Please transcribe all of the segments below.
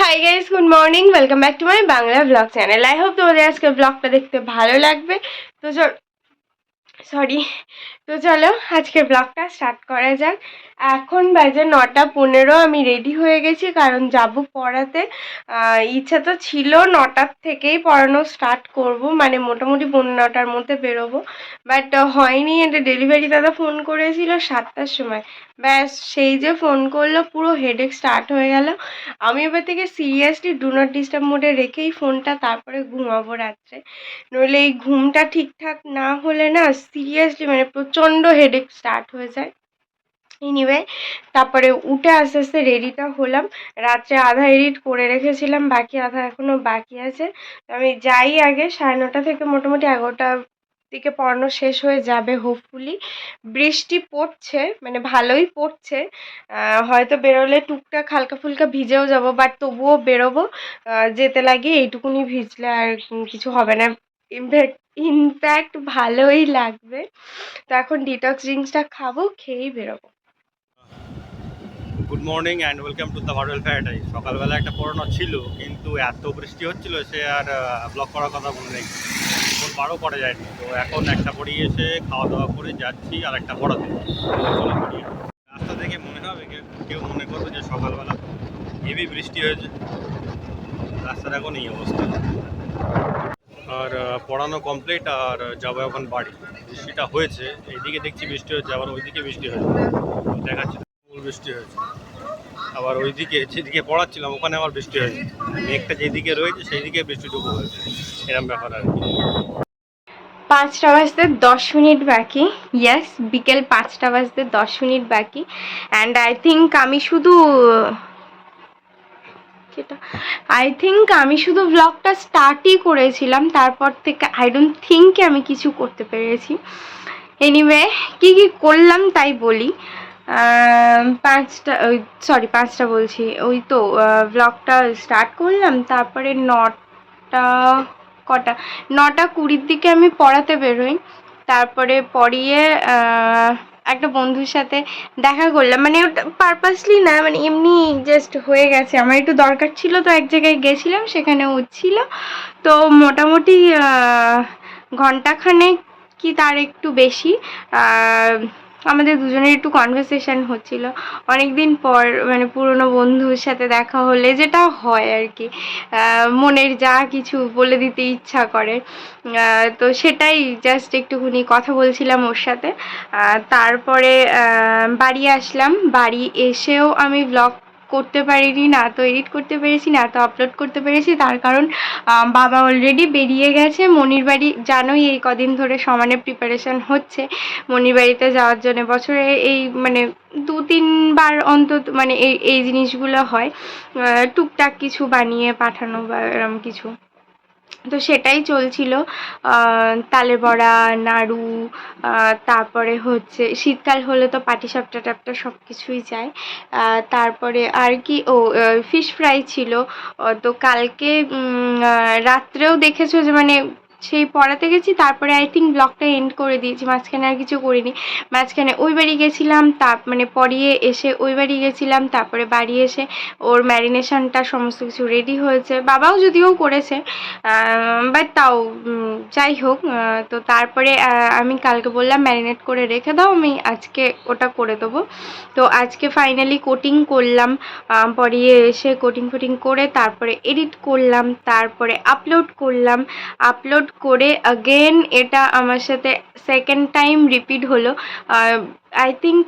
Hi guys good morning welcome back to my Bangla blog channel I hope তোমাদের আজকের ব্লগটা দেখতে ভালো লাগবে। তো সরি তো চলো, আজকের ব্লগটা স্টার্ট করা যাক। এখন বাজে নটা পনেরো, আমি রেডি হয়ে গেছি, কারণ যাব পড়াতে। ইচ্ছা তো ছিল নটার থেকেই পড়ানো স্টার্ট করব মানে মোটামুটি পনেরো নটার মধ্যে বেরোবো। বাট হয়নি, এটা ডেলিভারি দাদা ফোন করেছিল সাতটার সময়। ব্যাস, সেই যে ফোন করল, পুরো হেডেক স্টার্ট হয়ে গেল। আমি এবার থেকে সিরিয়াসলি ডু নট ডিস্টার্ব মোডে রেখেই ফোনটা তারপরে ঘুমাবো রাত্রে। নইলে এই ঘুমটা ঠিকঠাক না হলে না সিরিয়াসলি মানে প্রচণ্ড হেডেক স্টার্ট হয়ে যায়। এনিওয়ে তারপরে উঠে আস্তে আস্তে রেডিটা হলাম। রাত্রে আধা এডিট করে রেখেছিলাম, বাকি আধা এখনও বাকি আছে। আমি যাই আগে, সাড়ে নটা থেকে মোটামুটি এগারোটা দিকে পড়ানো শেষ হয়ে যাবে হোপফুলি বৃষ্টি পড়ছে মানে ভালোই পড়ছে। হয়তো বেরোলে টুকটাক হালকা ফুলকা ভিজেও যাব বাট তবুও বেরোবো। যেতে লাগে, এইটুকুনি ভিজলে আর কিছু হবে না। ইনফ্যাক্ট ইনফ্যাক্ট ভালোই লাগবে। তো এখন ডিটক্স ড্রিঙ্কসটা খাব, খেয়েই বেরোবো। Good morning and welcome to the Vardwell paradise সকালবেলা একটা পড়ানো ছিল, কিন্তু এত বৃষ্টি হচ্ছিল সে আর ব্লক করার কথা মনে নেই। এখন বারো পড়ে যায়নি। তো এখন একটা পড়িয়ে এসে খাওয়া দাওয়া করে যাচ্ছি আর একটা পড়াতে রাস্তা দেখে মনে হবে কেউ- কেউ মনে করবে যে সকালবেলা হেভি বৃষ্টি হয়েছে। রাস্তার এখন এই অবস্থা। আর পড়ানো কমপ্লিট আর যাব এখন বাড়ি। বৃষ্টিটা হয়েছে, এইদিকে দেখছি বৃষ্টি হচ্ছে, আবার ওইদিকে বৃষ্টি হয়েছে। দেখাচ্ছি ফুল বৃষ্টি হয়েছে। আবার ওইদিকে, যেদিকে পড়াচ্ছিলাম, ওখানে আবার বৃষ্টি হয়েছে। মেঘটা যেদিকে রয়েছে সেই দিকে বৃষ্টিটুকু হয়েছে। এরকম ব্যাপার আর কি। পাঁচটা বাজতে দশ মিনিট বাকি। ইয়েস বিকেল পাঁচটা বাজতে দশ মিনিট বাকি। অ্যান্ড আই থিঙ্ক আমি শুধু যেটা আই থিঙ্ক আমি শুধু ব্লগটা স্টার্টই করেছিলাম, তারপর থেকে আই ডোন্ট থিঙ্ক আমি কিছু করতে পেরেছি। এনিওয়ে কী কী করলাম তাই বলি। পাঁচটা, ওই সরি পাঁচটা বলছি। ওই তো ব্লগটা স্টার্ট করলাম, তারপরে নটা, কটা, নটা কুড়ির দিকে আমি পড়াতে বেরোই। তারপরে পড়িয়ে একটা বন্ধুর সাথে দেখা করলাম। মানে ওটা পারপাসলি না মানে এমনি জাস্ট হয়ে গেছে। আমার একটু দরকার ছিল, তো এক জায়গায় গেছিলাম, সেখানে ও ছিল। তো মোটামুটি ঘন্টাখানেক কি তার একটু বেশি। আমাদের দুজনের একটু কনভারসেশন হচ্ছিল। অনেক দিন পর মানে পুরনো বন্ধুর সাথে দেখা হলে যেটা হয় আর কি মনের যা কিছু বলে দিতে ইচ্ছা করে। তো সেটাই জাস্ট একটুখানি কথা বলছিলাম ওর সাথে। তারপরে বাড়ি আসলাম। বাড়ি এসেও আমি ব্লগ করতে পারিনি, না তো এডিট করতে পেরেছি, না তো আপলোড করতে পেরেছি। তার কারণ বাবা অলরেডি বেরিয়ে গেছে। মনির বাড়ি জানোই এই কদিন ধরে সমানে প্রিপারেশান হচ্ছে। মনির বাড়িতে যাওয়ার জন্য বছরে এই মানে দু, তিনবার অন্তত মানে এই এই জিনিসগুলো হয়। টুকটাক কিছু বানিয়ে পাঠানো বা এরম কিছু। তো সেটাই চলছিল। তালে বড়া, নাড়ু তারপরে হচ্ছে শীতকাল হলে তো পাটিসাপটা টাপটা সব কিছুই যায় তারপরে আর কি, ও ফিশ ফ্রাই ছিল। তো কালকে রাত্রেও দেখেছ যে মানে সেই পড়াতে গেছি, তারপরে আই থিঙ্ক ব্লগটা এন্ড করে দিয়েছি, মাঝখানে আর কিছু করিনি। মাঝখানে ওই বাড়ি গেছিলাম, তা মানে পড়িয়ে এসে ওই বাড়ি গেছিলাম, তারপরে বাড়ি এসে ওর ম্যারিনেশনটা সমস্ত কিছু রেডি হয়েছে। বাবাও যদিও করেছে বাট তাও যাই হোক তো তারপরে আমি কালকে বললাম ম্যারিনেট করে রেখে দাও, আমি আজকে ওটা করে দেবো। তো আজকে ফাইনালি কোটিং করলাম পরিয়ে এসে কোটিং ফোটিং করে তারপরে এডিট করলাম, তারপরে আপলোড করলাম। আপলোড করে অগেন এটা আমার সাথে সেকেন্ড টাইম রিপিট হলো। আই থিঙ্ক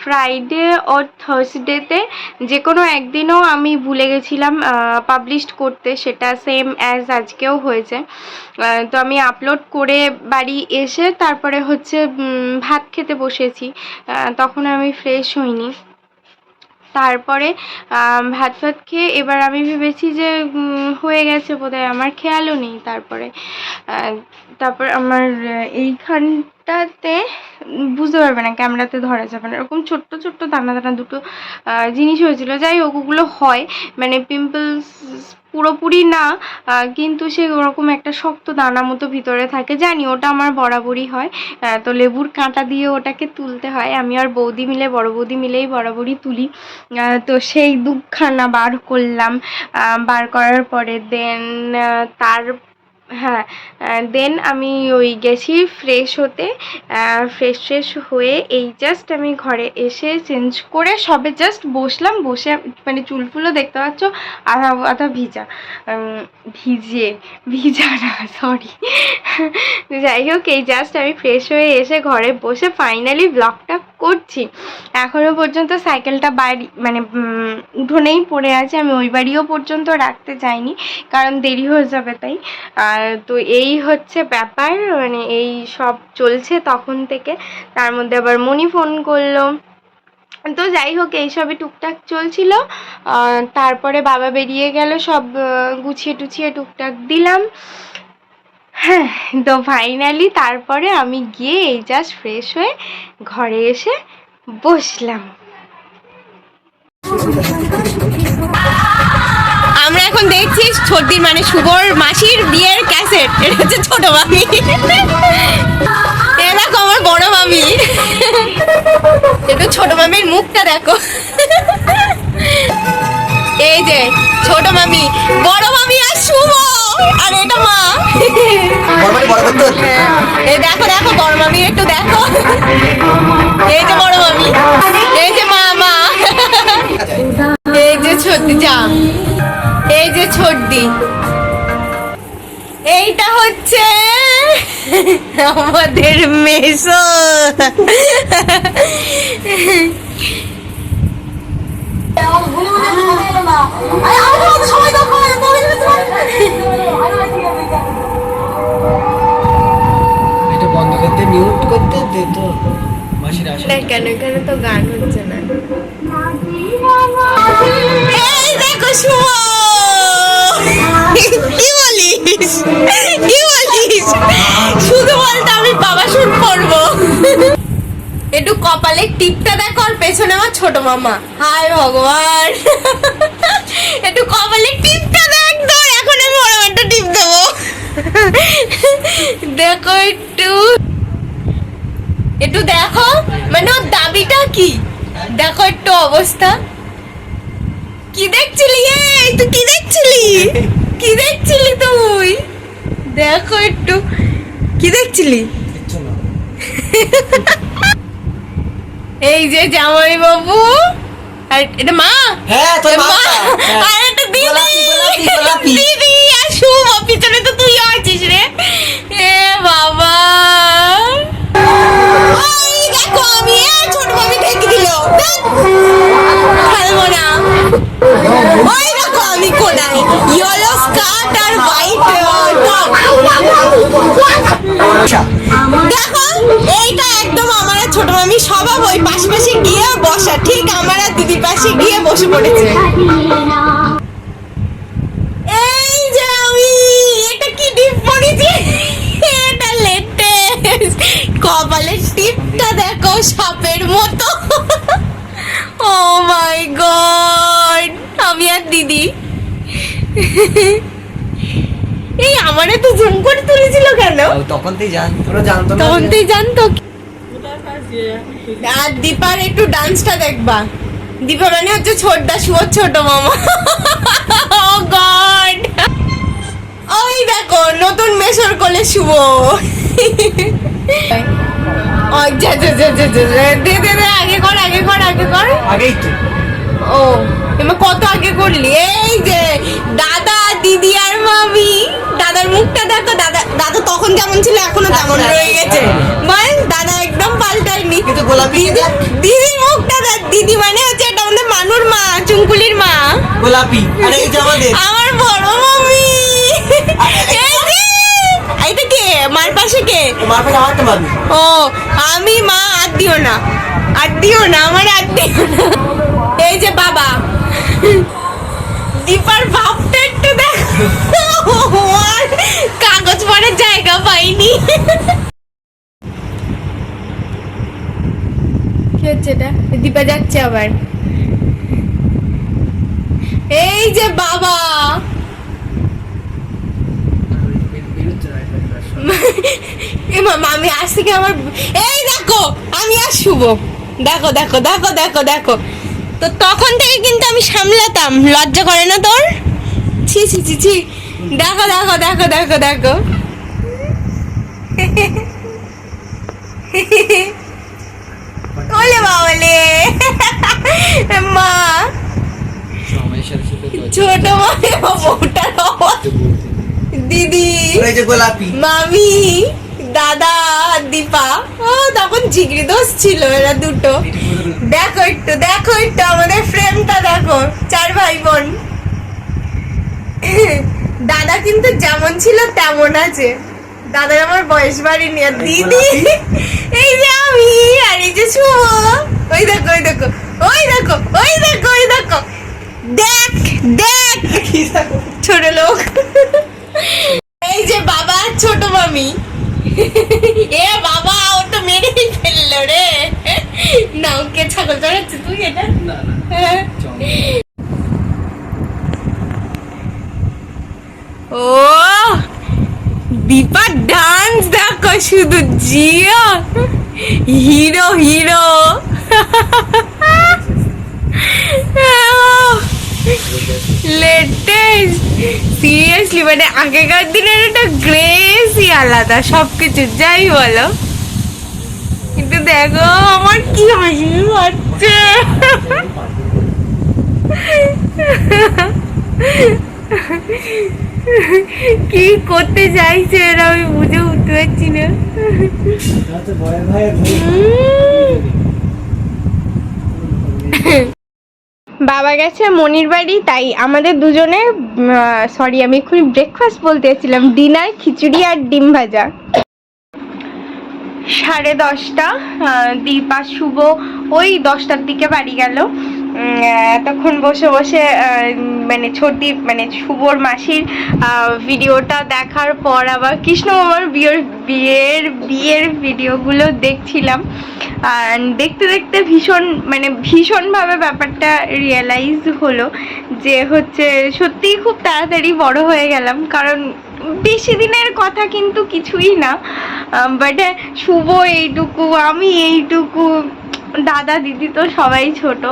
ফ্রাইডে ও থার্সডেতে যে কোনো একদিনও আমি ভুলে গেছিলাম পাবলিশ করতে, সেটা সেম অ্যাজ আজকেও হয়েছে। তো আমি আপলোড করে বাড়ি এসে তারপরে হচ্ছে ভাত খেতে বসেছি। তখন আমি ফ্রেশ হইনি। তারপরে ভাত ফাত খেয়ে এবার আমি ভেবেছি যে হয়ে গেছে বোধহয়, আমার খেয়ালও নেই তারপরে। তারপর আমার এইখান ব্লগটাতে বুঝতে পারবে না ক্যামেরাতে ধরা যাবে না। এরকম ছোট্ট ছোট্ট দানা দানা দুটো জিনিস হয়েছিল। যাই হোক, ওগুলো হয়। মানে পিম্পলস পুরোপুরি না কিন্তু সে ওরকম একটা শক্ত দানা মতো ভিতরে থাকে। জানি, ওটা আমার বরাবরই হয়। তো লেবুর কাঁটা দিয়ে ওটাকে তুলতে হয়। আমি আর বৌদি মিলে, বড় বৌদি মিলেই বরাবরই তুলি। তো সেই দুঃখানা বার করলাম। বার করার পরে দেন তার হ্যাঁ দেন আমি ওই গেছি ফ্রেশ হতে। ফ্রেশ ফ্রেশ হয়ে এই জাস্ট আমি ঘরে এসে চেঞ্জ করে সবে জাস্ট বসলাম, বসে মানে চুলফুলও দেখতে পাচ্ছ, আধা আধা ভিজা। ভিজে, ভিজা না সরি যাই হোক, এই জাস্ট আমি ফ্রেশ হয়ে এসে ঘরে বসে ফাইনালি ব্লগটা করছি। এখনও পর্যন্ত সাইকেলটা বাড়ি মানে উঠোনেই পড়ে আছে। আমি ওই বাড়িও পর্যন্ত রাখতে যাইনি কারণ দেরি হয়ে যাবে তাই। আর তো এই হচ্ছে ব্যাপার মানে এই সব চলছে তখন থেকে। তার মধ্যে আবার মনি ফোন করল। তো যাই হোক এইসবই টুকটাক চলছিল। তারপরে বাবা বেরিয়ে গেল, সব গুছিয়ে টুছিয়ে টুকটাক দিলাম। হ্যাঁ তো ফাইনালি তারপরে আমি গিয়ে এই জাস্ট ফ্রেশ হয়ে ঘরে এসে বসলাম। আমরা এখন দেখছি ছোটদিন মানে শুভর মাসির বিয়ের ক্যাসেট। এটা হচ্ছে ছোট মামি। এ দেখো আমার বড় মামি। একটু ছোট মামির মুখটা দেখো। এই যে ছোট মামি বড় মামি আর শুভ। আর এটা মা। এই দেখো দেখো বড় মামি একটু দেখো। এই যে বড় মামি এই যে মা মা। এই যে ছোটদি জাম এই যে ছোটদি এইটা হচ্ছে আমাদের মেসো। এটা বন্ধ করতে মিউট করতে দে তো। মাসির আসে কেন কেন তো গান হচ্ছে না। এই দেখো শুভ কি বলিস? কি বলিস? শুধু বলতে আমি বাবা কপালে টিপটা দেখো আর পেছনে আমার ছোট মামা। হায় ভগবান। একটু কপালে টিপটা দেখ তো এখন আমি বড় একটা টিপ দেবো। দেখো একটু। একটু দেখো মানে ওর দাবিটা কি? দেখো একটু অবস্থা। কি দেখছিলি এই তুই কি দেখছিলি? কি দেখছিলি তুই? দেখো একটু। কি দেখছিলি? এই যে জামাই বাবু। আর এটা মা? হ্যাঁ তোর মা? মা আর একটা দিদি। দিদি আর শুভ পিছনে তো তুই আছিস রে। এ বাবা। ওই দেখো আমি ছোট মামি ঠেকে দিল। খেলব না। ওই দেখো আমি কোনায় ইয়েলো স্কার্ট আর হোয়াইট দেখো, এইটা একদম আমার ছোট মামি স্বভাব ওই পাশে পাশে গিয়ে বসা, ঠিক আমার আর দিদির পাশে গিয়ে বসে পড়েছে। এই যে আমি, এটা কি টিপ পড়েছি? এটা লেটেস্ট। কপালের টিপটা দেখো, সাপের মতো। ও মাই গড আমি আর দিদি। আমারে তো জুম করে তুলেছিল কেন? তখন তুই জান তোরা জানতো না তখন তুই জানতো আর দীপার একটু ডান্সটা দেখবা। দীপা মানে হচ্ছে ছোটদা শুয়োর ছোট মামা। Oh God! ওই দেখো নতুন মেসর কোলে শুভ। দে দে দে আগে কর আগে কর আগে কর। আগেই তো। ও এবার কত আগে করলি? এই যে দাদা দিদি আর মামি। দাদার মুখটা দেখো দাদা দাদা তখন যেমন ছিল এখনও তেমন রয়ে গেছে। মানে দাদা একদম পাল্টায়নি। কিন্তু গোলাপি দিদি দিদির মুখটা দেখ দিদি মানে হচ্ছে এটা আমাদের মানুর মা চুঙ্কুলির মা। গোলাপি। আরে এই যে আমাদের। আমার বড় মামি। এইটা কে? মার পাশে কে? মার পাশে আমার তো মারবি ও আমি মা আর দিও না। আর দিও না আমার আর দিও না। এই যে বাবা। কি হচ্ছে এটা? দীপা যাচ্ছে আবার। এই যে বাবা! আমি আজ থেকে আমার এই দেখো, আমি আর শুভ দেখো দেখো দেখো দেখো দেখো। তো তখন থেকে কিন্তু আমি সামলাতাম। লজ্জা করে না তোর? ছি ছি ছি ছি। দেখো দেখো দেখো দেখো দেখো। ছোট মানে বউটার দিদি গোলাপি। মামি দাদা দীপা। ও তখন জিগরি দোষ ছিল এরা দুটো। দেখো একটু দেখো একটু আমাদের ফ্রেমটা দেখো চার ভাই বোন দাদা কিন্তু যেমন ছিল তেমন আছে। দাদার আমার বয়স বাড়িনি আর দিদি এই যে আমি আর এই যে শুভ। ওই দেখো ওই দেখো ওই দেখো ওই দেখো ওই দেখো। দেখ দেখ! ছোট লোক। এই যে বাবা ছোট মামি। এ বাবা ও তো মেরেই ফেলল রে। না ওকে ছাগল চড়াচ্ছে তুই এটা? হ্যাঁ। ও দীপা ডান্স দেখো শুধু Jio. Hero hero. Latest seriously মানে আগেকার দিনের একটা গ্রেসই আলাদা সবকিছু। যাই বলো। কিন্তু দেখো আমার কি হাসি পাচ্ছে। কি করতে চাইছে এরা আমি বুঝে উঠতে পারছি না। আচ্ছা, ভাই। বাবা গেছে, মনির বাড়ি, তাই আমাদের দুজনে সরি আমি এক্ষুনি ব্রেকফাস্ট বলতে এসেছিলাম ডিনার খিচুড়ি আর ডিম ভাজা। সাড়ে দশটা দীপা শুভ ওই দশটার দিকে বাড়ি গেল। এতক্ষণ বসে বসে মানে ছোটি মানে শুভর মাসির ভিডিওটা দেখার পর আবার কৃষ্ণ মামার বিয়ের বিয়ের বিয়ের ভিডিওগুলো দেখছিলাম। দেখতে দেখতে ভীষণ মানে ভীষণভাবে ব্যাপারটা রিয়েলাইজ হলো যে হচ্ছে সত্যিই খুব তাড়াতাড়ি বড় হয়ে গেলাম। কারণ বেশি দিনের কথা কিন্তু কিছুই না। বাট শুভ এইটুকু, আমি এইটুকু দাদা দিদি তো সবাই ছোট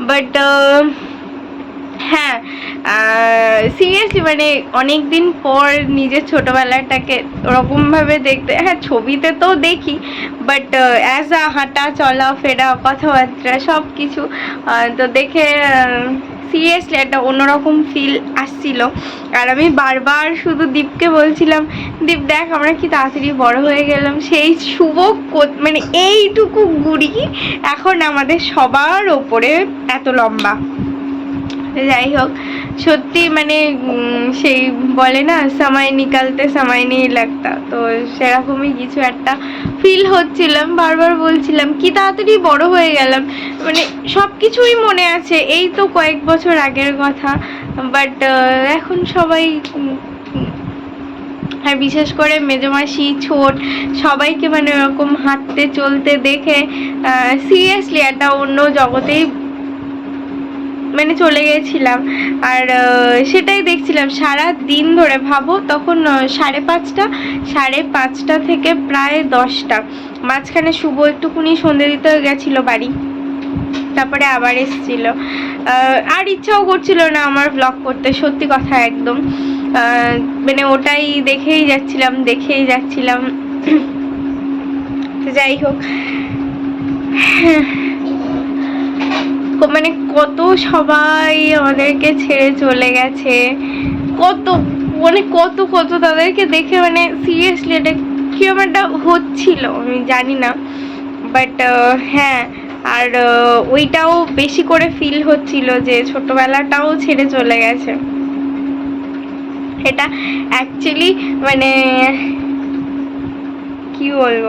বাট হ্যাঁ সিরিয়াসলি মানে অনেক দিন পর নিজের ছোটোবেলাটাকে ওরকমভাবে দেখতে হ্যাঁ ছবিতে তো দেখি বাট অ্যাজ আ হাঁটা চলা, ফেরা, কথাবার্তা সব কিছু তো দেখে সিরিয়াসলি একটা অন্যরকম ফিল আসছিল। আর আমি বারবার শুধু দীপকে বলছিলাম, দীপ, দেখ আমরা কি তাড়াতাড়ি বড় হয়ে গেলাম। সেই শুভ মানে এইটুকু গুড়ি এখন আমাদের সবার ওপরে এত লম্বা। যাই হোক সত্যি মানে সেই বলে না, সময় নিকালতে সময় নেই লাগতা। তো সেরকমই কিছু একটা ফিল হচ্ছিলাম, বারবার বলছিলাম, কি তাড়াতাড়ি বড় হয়ে গেলাম? মানে সব কিছুই মনে আছে, এই তো কয়েক বছর আগের কথা বাট এখন সবাই আর বিশেষ করে মেজমাসি ছোট, সবাইকে মানে ওরকম হাঁটতে, চলতে দেখে সিরিয়াসলি একটা অন্য জগতেই মানে চলে গেছিলাম। আর সেটাই দেখছিলাম, সারা দিন ধরে ভাবো, তখন সাড়ে পাঁচটা সাড়ে পাঁচটা থেকে প্রায় দশটা। মাঝখানে শুভ একটুকুনি সন্ধে দিতে গেছিল বাড়ি, তারপরে আবার এসেছিল। আর ইচ্ছাও করছিল না আমার ব্লগ করতে, সত্যি কথা একদম। মানে ওটাই দেখেই যাচ্ছিলাম দেখেই যাচ্ছিলাম। যাই হোক। মানে কত সবাই আমাদেরকে ছেড়ে চলে গেছে। কত মানে কত কত তাদেরকে দেখে মানে সিরিয়াসলি এটা কীরকম একটা হচ্ছিল আমি জানি না। বাট হ্যাঁ আর ওইটাও বেশি করে ফিল হচ্ছিল যে ছোটবেলাটাও ছেড়ে চলে গেছে। এটা অ্যাকচুয়ালি মানে কি বলব?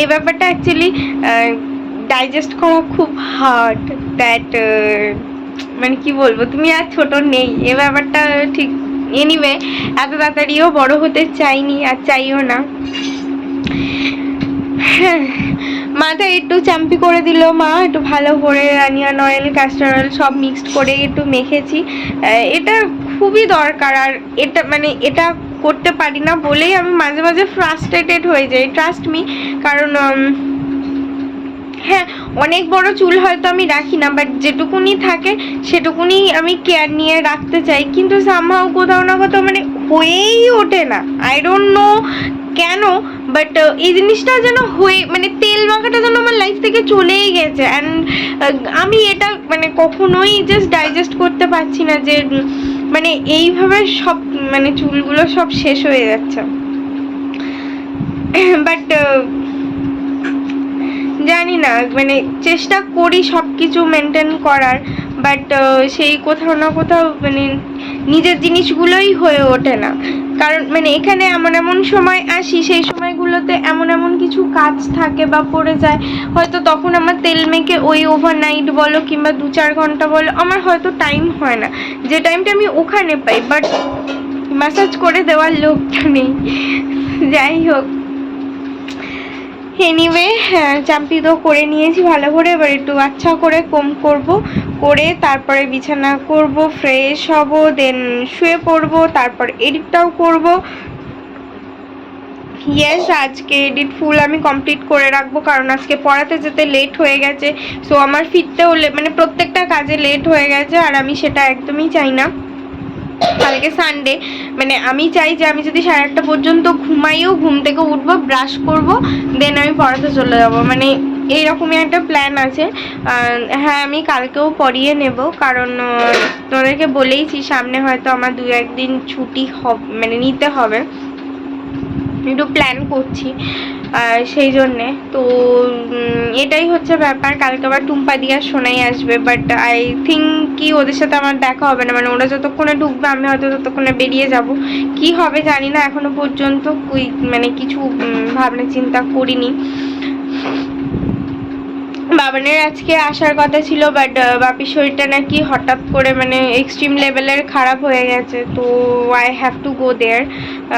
এ ব্যাপারটা অ্যাকচুয়ালি ডাইজেস্ট করা খুব হার্ড দ্যাট মানে কি বলব, তুমি আর ছোট নেই। এ ব্যাপারটা ঠিক এনিওয়ে এত তাড়াতাড়িও বড় হতে চাইনি আর চাইও না। মাথায় একটু চাম্পি করে দিল মা, একটু ভালো করে রানিয়ান অয়েল ক্যাস্টার অয়েল সব মিক্সড করে একটু মেখেছি। এটা খুবই দরকার আর এটা মানে এটা করতে পারি না বলেই আমি মাঝে মাঝে ফ্রাস্ট্রেটেড হয়ে যাই ট্রাস্ট মি কারণ হ্যাঁ অনেক বড় চুল হয়তো আমি রাখি না বাট যেটুকুনি থাকে সেটুকুনি আমি কেয়ার নিয়ে রাখতে চাই। কিন্তু সামহাও কোথাও না কোথাও মানে হয়েই ওঠে না। আই ডোন্ট নো কেন বাট এই জিনিসটা যেন হয়ে মানে তেল মাখাটা যেন আমার লাইফ থেকে চলেই গেছে। অ্যান্ড আমি এটা মানে কখনোই জাস্ট ডাইজেস্ট করতে পারছি না যে মানে এইভাবে সব মানে চুলগুলো সব শেষ হয়ে যাচ্ছে। বাট জানি না মানে চেষ্টা করি সব কিছু মেনটেন করার বাট সেই কোথাও না কোথাও মানে নিজের জিনিসগুলোই হয়ে ওঠে না। কারণ মানে এখানে এমন এমন সময় আসি, সেই সময়গুলোতে এমন এমন কিছু কাজ থাকে বা পড়ে যায়, হয়তো তখন আমার তেল মেখে ওই ওভারনাইট বলো কিংবা দু চার ঘণ্টা বলো, আমার হয়তো টাইম হয় না। যে টাইমটা আমি ওখানে পাই বাট ম্যাসাজ করে দেওয়ার লোকটা নেই। যাই হোক। এনিওয়ে চাম্পি তো করে নিয়েছি ভালো করে। এবার একটু আচ্ছা করে কম করব। করে তারপরে বিছানা করব ফ্রেশ হব দেন শুয়ে পড়ব, তারপর এডিটটাও করব। ইয়েস আজকে এডিট ফুল আমি কমপ্লিট করে রাখব, কারণ আজকে পড়াতে যেতে লেট হয়ে গেছে। সো আমার ফিরতেও মানে প্রত্যেকটা কাজে লেট হয়ে গেছে, আর আমি সেটা একদমই চাই না। কালকে সানডে মানে আমি চাই যে আমি যদি সাড়ে আটটা পর্যন্ত ঘুমাইও ঘুম থেকে উঠবো ব্রাশ করব দেন আমি পড়াতে চলে যাব। মানে এইরকমই একটা প্ল্যান আছে। হ্যাঁ আমি কালকেও পড়িয়ে নেব। কারণ আহ, তোমাদেরকে বলেইছি সামনে হয়তো আমার দু একদিন ছুটি হবে মানে নিতে হবে। একটু প্ল্যান করছি। সেই জন্যে। তো এটাই হচ্ছে ব্যাপার। কালকে আবার টুম্পা দিয়া শোনাই আসবে বাট আই থিঙ্ক কি ওদের সাথে আমার দেখা হবে না। মানে ওরা যতক্ষণে ঢুকবে, আমি হয়তো ততক্ষণে বেরিয়ে যাব। কি হবে জানি না এখনও পর্যন্ত মানে কিছু ভাবনা চিন্তা করিনি। বাবানের আজকে আসার কথা ছিল বাট বাপির শরীরটা নাকি হঠাৎ করে মানে এক্সট্রিম লেভেলের খারাপ হয়ে গেছে, তো I have to go there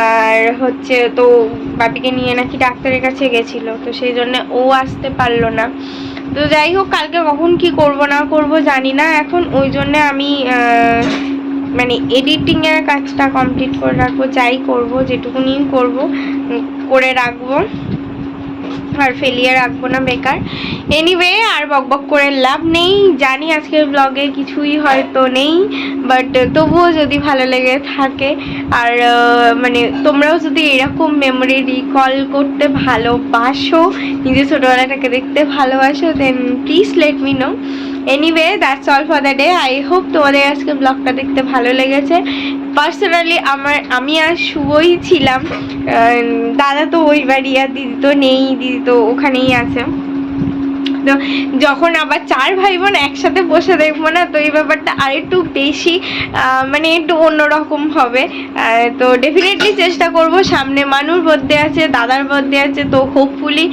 আর হচ্ছে, তো বাপিকে নিয়ে নাকি ডাক্তারের কাছে গেছিল, তো সেই জন্য ও আসতে পারল না। তো যাই হোক, কালকে কখন কি করব না করব জানি না, এখন ওই জন্যে আমি মানে এডিটিংয়ের কাজটা কমপ্লিট করে রাখব, যাই করব যেটুকুনি করব করে রাখব। আর ফেলিয়ে রাখব না, বেকার। এনিওয়ে আর বকবক করে লাভ নেই। জানি আজকের ব্লগে কিছুই হয়তো নেই বাট তবুও যদি ভালো লেগে থাকে, আর মানে তোমরাও যদি এরকম মেমোরি রিকল করতে ভালোবাসো নিজের ছোটোবেলাটাকে দেখতে ভালোবাসো then please let me know anyway that's all for the day I hope তোমাদের আজকে ব্লগটা দেখতে ভালো লেগেছে। পার্সোনালি আমার আমি আর শুভই ছিলাম। দাদা তো ওই বাড়ি আর দিদি তো নেই, দিদি তো ওখানেই আছে। যখন আবার চার ভাই বোন একসাথে বসে দেখব না, তো এই ব্যাপারটা আরেকটু বেশি মানে একটু অন্যরকম হবে। তো ডেফিনেটলি চেষ্টা করব। সামনে মানুর বর্থডে আছে, দাদার বর্থডে আছে, তো হোপফুলি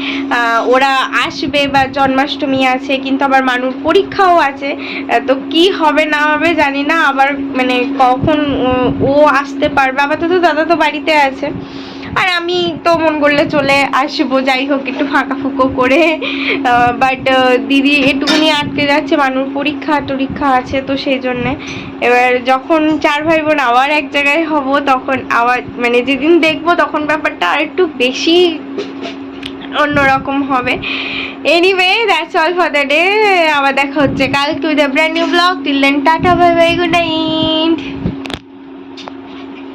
ওরা আসবে বা জন্মাষ্টমী আছে, কিন্তু আবার মানুর পরীক্ষাও আছে। তো কি হবে না হবে জানি না, আবার মানে কখন ও- ও আসতে পারবে। আপাতত দাদা তো বাড়িতে আছে। আর আমি তো মন করলে চলে আসব, যাই হোক, একটু ফাঁকা ফুঁকো করে। বাট দিদি এটুকুনি আটকে যাচ্ছে মানুষ পরীক্ষা, টরীক্ষা আছে তো সেই জন্যে। এবার যখন চার ভাই বোন আবার এক জায়গায় হব, তখন আবার মানে যেদিন দেখব, তখন ব্যাপারটা আর একটু বেশি অন্যরকম হবে। Anyway that's all for the day আবার দেখা হচ্ছে কাল to the brand new blog till then tata bye bye good night